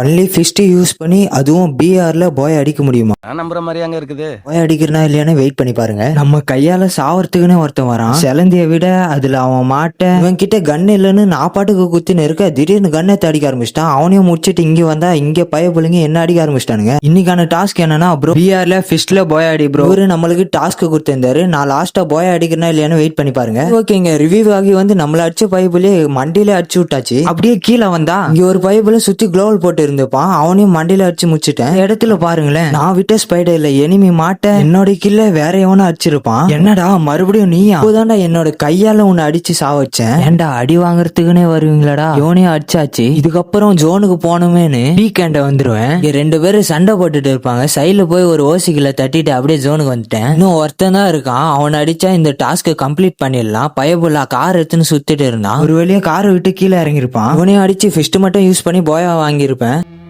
Only fist use பண்ணி அதுவும் பிஆர்ல பாய் அடிக்க முடியுமா? நான் நம்புற மாதிரி அங்க இருக்குது. பாய் அடிக்கிறனா இல்லையானு வெயிட் பண்ணி பாருங்க. நம்ம கையால சாவறதுக்குன்னு ஒருத்தன் வரான். சிலந்திய விட அதுல அவன் மாட்ட. இவன் கிட்ட கன் இல்லைன்னு நான் பாட்டுக்கு குத்தின்னு இருக்க திடீர்னு கண்ணை அடிக்க ஆரம்பிச்சிட்டான். அவனையும் முடிச்சிட்டு இங்க வந்தா இங்க பயப்புலங்க என்ன அடிக்க ஆரம்பிச்சிட்டானுங்க. இன்னைக்கான டாஸ்க் என்னன்னா ப்ரோ பிஆர்ல ஃபிஸ்ட்ல பாய் அடி ப்ரோ இவரு நம்மளுக்கு டாஸ்க் கொடுத்திருந்தாரு. நான் லாஸ்டா பாய் அடிக்கிறனா இல்லையானு வெயிட் பண்ணி பாருங்க. ஓகேங்க ரிவ்யூ ஆகி வந்து நம்மள அடிச்ச பைப்புலயே மண்டியில அடிச்சு விட்டாச்சு. அப்படியே கீழே வந்தா இங்க ஒரு பைப்புல சுத்தி குளோவல் போட்டு இருந்துப்பான். அவனையும் மண்டியில அடிச்சு முச்சிட்டேன். இடத்துல பாருங்களேன். நான் விட்ட ஸ்பைடர் இல்ல எனிமி மாட்ட. என்னோட கில்ல வேற எவனும் அடிச்சிருப்பான். என்னடா மறுபடியும் நீ அப்போதான்டா என்னோட கையால உன்னை அடிச்சு சாவச்சேன். ஏன்டா அடி வாங்குறதுக்குன்னே வருவீங்களாடா? யோனையும் அடிச்சாச்சு. இதுக்கப்புறம் ஜோனுக்கு போகணுமேனு வீக்கெண்ட வந்துருவேன். இங்க ரெண்டு பேரும் சண்டை போட்டுட்டு இருப்பாங்க. சைடுல போய் ஒரு ஓசிக்கில தட்டிட்டு அப்படியே ஜோனுக்கு வந்துட்டேன். இன்னும் ஒருத்தன் தான் இருக்கான். அவனை அடிச்சா இந்த டாஸ்க் கம்ப்ளீட் பண்ணிடலாம். பயபுல்லா கார் எடுத்துன்னு சுத்திட்டு இருந்தான். ஒரு வழியா காரை விட்டு கீழே இறங்கிருப்பான் அவனையும் அடிச்சு ஃபிஸ்ட் மட்டும் யூஸ் பண்ணி போயா வாங்கியிருப்பேன். sana